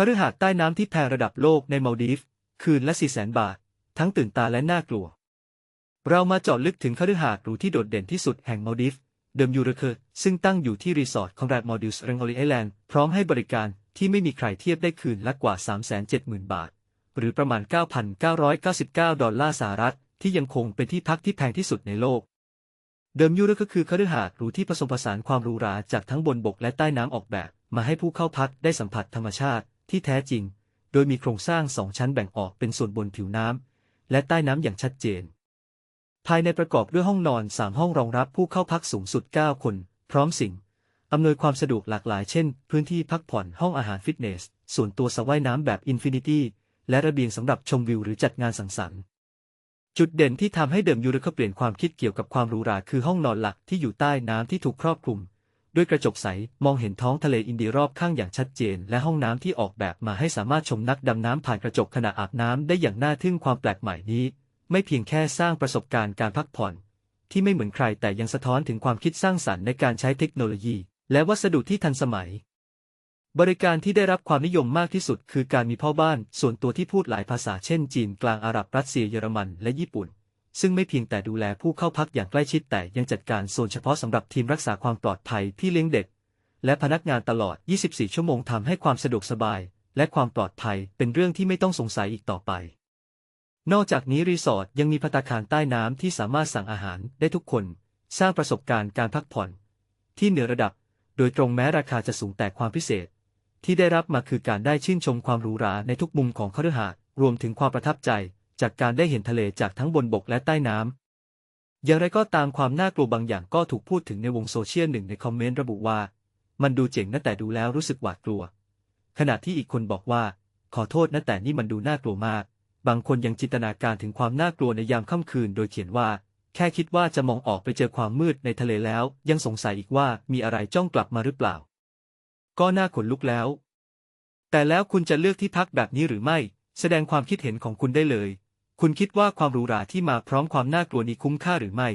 คฤหาสน์ใต้น้ำที่แพงระดับโลกในมาลดีฟ คืนละ 4 0 0 0 0 0บาท ทั้งตื่นตาและน่ากลัว เรามาเจาะลึกถึงคฤหาสน์หรูที่โดดเด่นที่สุดแห่งมาลดีฟ เดิมยูรเคอร์ซึ่งตั้งอยู่ที่รีสอร์ทคอนแรดมอดิวส์เรงโอลีไอแลนด์ พร้อมให้บริการที่ไม่มีใครเทียบได้คืนละกว่า 370,000 บาท หรือประมาณ 9,999 ดอลลาร์สหรัฐ ที่ยังคงเป็นที่พักที่แพงที่สุดในโลก เดิมยูเรก็คือคฤหาสน์หรูที่ผสมผสานความหรูหราจากทั้งบนบกและใต้น้ำออกแบบ มาให้ผู้เข้าพักได้สัมผัสธรรมชาติ ที่แท้จริง โดยมีโครงสร้างสองชั้นแบ่งออกเป็นส่วนบนผิวน้ำและใต้น้ำอย่างชัดเจน ภายในประกอบด้วยห้องนอน3ห้องรองรับผู้เข้าพักสูงสุด 9 คน พร้อมสิ่งอำนวยความสะดวกหลากหลายเช่น พื้นที่พักผ่อนห้องอาหารฟิตเนส ส่วนตัวสระว่ายน้ำแบบอินฟินิตี้และระเบียงสำหรับชมวิวหรือจัดงานสังสรรค์ จุดเด่นที่ทำให้เดิมยูริคเปลี่ยนความคิดเกี่ยวกับความหรูหราคือห้องนอนหลักที่อยู่ใต้น้ำที่ถูกครอบคลุม ด้วยกระจกใสมองเห็นท้องทะเลอินเดียรอบข้างอย่างชัดเจน และห้องน้ำที่ออกแบบมาให้สามารถชมนักดำน้ำผ่านกระจกขณะอาบน้ำได้อย่างน่าทึ่งความแปลกใหม่นี้ ไม่เพียงแค่สร้างประสบการณ์การพักผ่อน ที่ไม่เหมือนใครแต่ยังสะท้อนถึงความคิดสร้างสรรค์ในการใช้เทคโนโลยี และวัสดุที่ทันสมัย บริการที่ได้รับความนิยมมากที่สุด คือการมีพ่อบ้าน ส่วนตัวที่พูดหลายภาษาเช่นจีนกลางอาหรับรัสเซียเยอรมันและญี่ปุ่น ซึ่งไม่เพียงแต่ดูแลผู้เข้าพักอย่างใกล้ชิดแต่ยังจัดการโซนเฉพาะสำหรับทีมรักษาความปลอดภัยพี่เลี้ยงเด็ก และพนักงานตลอด 24 ชั่วโมงทำให้ความสะดวกสบาย และความปลอดภัยเป็นเรื่องที่ไม่ต้องสงสัยอีกต่อไป นอกจากนี้รีสอร์ทยังมีภัตตาคารใต้น้ำที่สามารถสั่งอาหารได้ทุกคน สร้างประสบการณ์การพักผ่อน ที่เหนือระดับ โดยตรงแม้ราคาจะสูงแต่ความพิเศษ ที่ได้รับมาคือการได้ชื่นชมความหรูหราในทุกมุมของคฤหาสน์รวมถึงความประทับใจ จากการได้เห็นทะเลจากทั้งบนบกและใต้น้ำอย่างไรก็ตามความน่ากลัวบางอย่างก็ถูกพูดถึงในวงโซเชียลหนึ่งในคอมเมนต์ระบุว่า มันดูเจ๋งนะแต่ดูแล้วรู้สึกหวาดกลัว ขณะที่อีกคนบอกว่า ขอโทษนะแต่นี่มันดูน่ากลัวมาก บางคนยังจินตนาการถึงความน่ากลัวในยามค่ำคืน โดยเขียนว่า แค่คิดว่าจะมองออกไปเจอความมืดในทะเลแล้ว ยังสงสัยอีกว่ามีอะไรจ้องกลับมาหรือเปล่า ก็น่าขนลุกแล้ว แต่แล้วคุณจะเลือกที่พักแบบนี้หรือไม่ แสดงความคิดเห็นของคุณได้เลย คุณคิดว่าความหรูหราที่มาพร้อมความน่ากลัวนี้คุ้มค่าหรือไม่